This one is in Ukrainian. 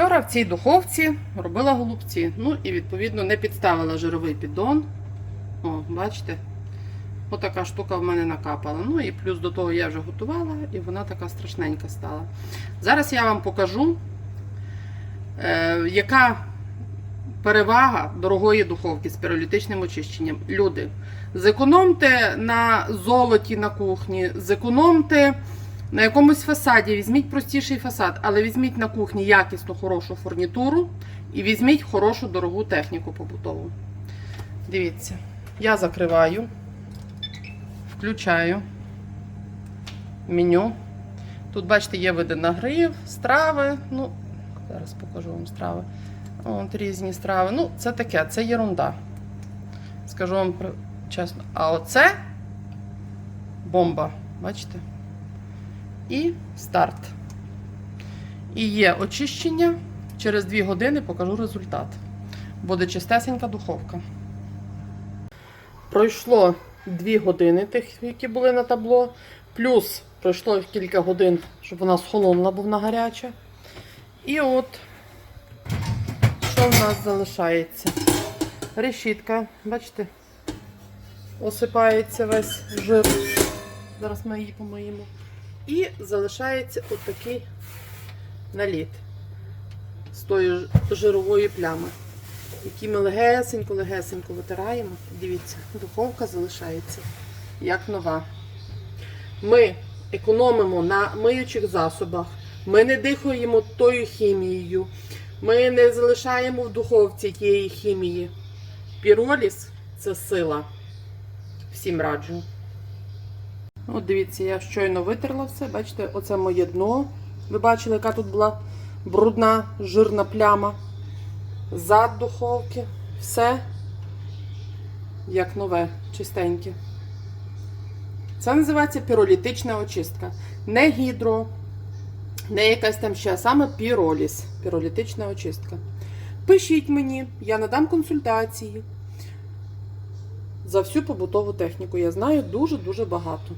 Вчора в цій духовці робила голубці. Ну і відповідно не підставила жировий піддон. О, бачите? Отака штука в мене накапала. Ну і плюс до того я вже готувала, і вона така страшненька стала. Зараз я вам покажу, е, яка перевага дорогої духовки з піролітичним очищенням. Люди, зекономте на золоті на кухні, зекономте на якомусь фасаді, візьміть простіший фасад, але візьміть на кухні якісну хорошу фурнітуру і візьміть хорошу дорогу техніку побутову. Дивіться, я закриваю, включаю меню. Тут, бачите, є види нагрів, страви. Ну, зараз покажу вам страви. От різні страви. Ну, це таке, це єрунда. Скажу вам чесно. А оце бомба. Бачите? І старт. І є очищення. Через 2 години покажу результат. Буде чистесенька духовка. Пройшло 2 години тих, які були на табло. Плюс пройшло кілька годин, щоб вона схолонула, бо вона гаряча. І от що в нас залишається? Решітка, бачите, осипається весь жир. Зараз ми її помиємо. І залишається отакий наліт з тої жирової плями, які ми легесенько-легесенько витираємо. Дивіться, духовка залишається як нова. Ми економимо на миючих засобах, ми не дихаємо тою хімією, ми не залишаємо в духовці тієї хімії. Піроліс це сила. Всім раджу. От дивіться, я щойно витерла все. Бачите, оце моє дно. Ви бачили, яка тут була брудна, жирна пляма. Зад духовки. Все як нове, чистеньке. Це називається піролітична очистка. Не гідро, не якась там ще, а саме піроліс. Піролітична очистка. Пишіть мені, я надам консультації за всю побутову техніку. Я знаю дуже-дуже багато.